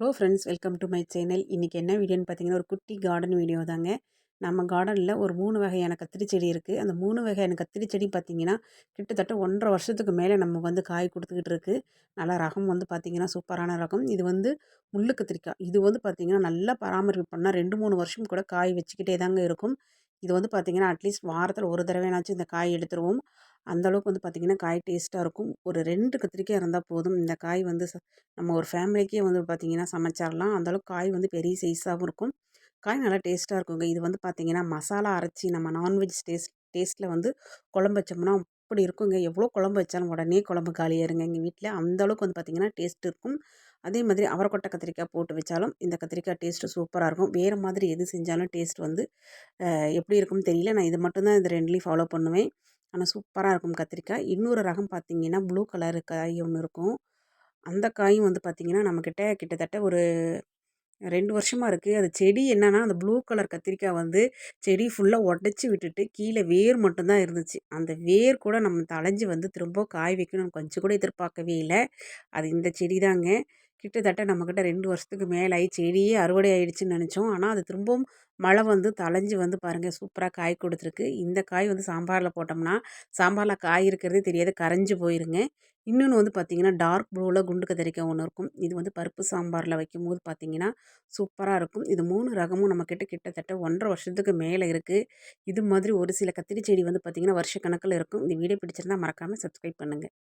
Hello friends welcome to my channel இன்றைக்கி என்ன வீடியோன்னு பார்த்தீங்கன்னா ஒரு குட்டி கார்டன் வீடியோ தாங்க. நம்ம கார்டனில் ஒரு மூணு வகையான கத்திரி செடி இருக்குது அந்த மூணு வகையான கத்திரி செடி பார்த்திங்கன்னா கிட்டத்தட்ட ஒன்றரை வருஷத்துக்கு மேலே நம்ம வந்து காய் கொடுத்துக்கிட்டு இருக்குது நல்லா ரகம் வந்து பார்த்திங்கன்னா சூப்பரான ரகம். இது வந்து முள்ளு கத்திரிக்காய். இது வந்து பார்த்திங்கன்னா நல்லா பராமரிப்பு பண்ணால் ரெண்டு மூணு வருஷம் கூட காய் வச்சுக்கிட்டே தாங்க இருக்கும். இது வந்து பார்த்திங்கன்னா அட்லீஸ்ட் வாரத்தில் ஒரு தடவைனாச்சும் இந்த காய் எடுத்துருவோம். அந்தளவுக்கு வந்து பார்த்திங்கன்னா காய் டேஸ்ட்டாக இருக்கும். ஒரு ரெண்டு கத்திரிக்காய் இருந்தால் போதும். இந்த காய் வந்து நம்ம ஒரு ஃபேமிலிக்கே வந்து பார்த்திங்கன்னா சமைச்சிடலாம் அந்தளவுக்கு காய் வந்து பெரிய சைஸாகவும் இருக்கும். காய் நல்லா டேஸ்ட்டாக இருக்குங்க. இது வந்து பார்த்திங்கன்னா மசாலா அரைச்சி நம்ம நான்வெஜ் டேஸ்ட் டேஸ்ட்டில் வந்து குழம்பு வச்சோம்னா அப்படி இருக்குங்க? எவ்வளோ குழம்பு வச்சாலும் உடனே குழம்பு காலியாருங்க எங்கள் வீட்டில் அந்தளவுக்கு வந்து பார்த்திங்கன்னா டேஸ்ட் இருக்கும். அதே மாதிரி அவரைக்கொட்டை கத்திரிக்காய் போட்டு வச்சாலும் இந்த கத்திரிக்காய் டேஸ்ட்டு சூப்பராக இருக்கும். வேறு மாதிரி எது செஞ்சாலும் டேஸ்ட் வந்து எப்படி இருக்கும்னு தெரியல. நான் இது மட்டும்தான் இந்த ரெண்டுலேயும் ஃபாலோ பண்ணுவேன். ஆனால் சூப்பராக இருக்கும் கத்திரிக்காய். இன்னொரு ரகம் பார்த்திங்கன்னா ப்ளூ கலரு காய் ஒன்று இருக்கும். அந்த காயும் வந்து பார்த்திங்கன்னா நம்மக்கிட்ட கிட்டத்தட்ட ஒரு ரெண்டு வருஷமாக இருக்குது அது செடி என்னென்னா அந்த ப்ளூ கலர் கத்திரிக்காய் வந்து செடி ஃபுல்லாக உடச்சி விட்டுட்டு கீழே வேர் மட்டும்தான் இருந்துச்சு. அந்த வேர் கூட நம்ம தலைஞ்சி வந்து திரும்ப காய் வைக்கணும் கொஞ்சம் கூட எதிர்பார்க்கவே இல்லை. அது இந்த செடி தாங்க கிட்டத்தட்ட நம்மக்கிட்ட ரெண்டு வருஷத்துக்கு மேலே ஆகி செடியே அறுவடை ஆகிடுச்சின்னு நினச்சோம். ஆனால் அது திரும்பவும் மழை வந்து தலைஞ்சி வந்து பாருங்கள் சூப்பராக காய் கொடுத்துருக்கு. இந்த காய் வந்து சாம்பாரில் போட்டோம்னா சாம்பாரில் காய் இருக்கிறதே தெரியாது கரைஞ்சி போயிருங்க. இன்னொன்று வந்து பார்த்திங்கன்னா டார்க் ப்ளூவில் குண்டு கத்திரிக்காய் ஒன்று இருக்கும். இது வந்து பருப்பு சாம்பாரில் வைக்கும்போது பார்த்திங்கன்னா சூப்பராக இருக்கும். இது மூணு ரகமும் நம்மக்கிட்ட கிட்டத்தட்ட ஒன்றரை வருஷத்துக்கு மேலே இருக்குது இது மாதிரி ஒரு சில கத்திரி செடி வந்து பார்த்திங்கன்னா வருஷக்கணக்கில் இருக்கும். இந்த வீடியோ பிடிச்சிருந்தால் மறக்காமல் சப்ஸ்கிரைப் பண்ணுங்கள்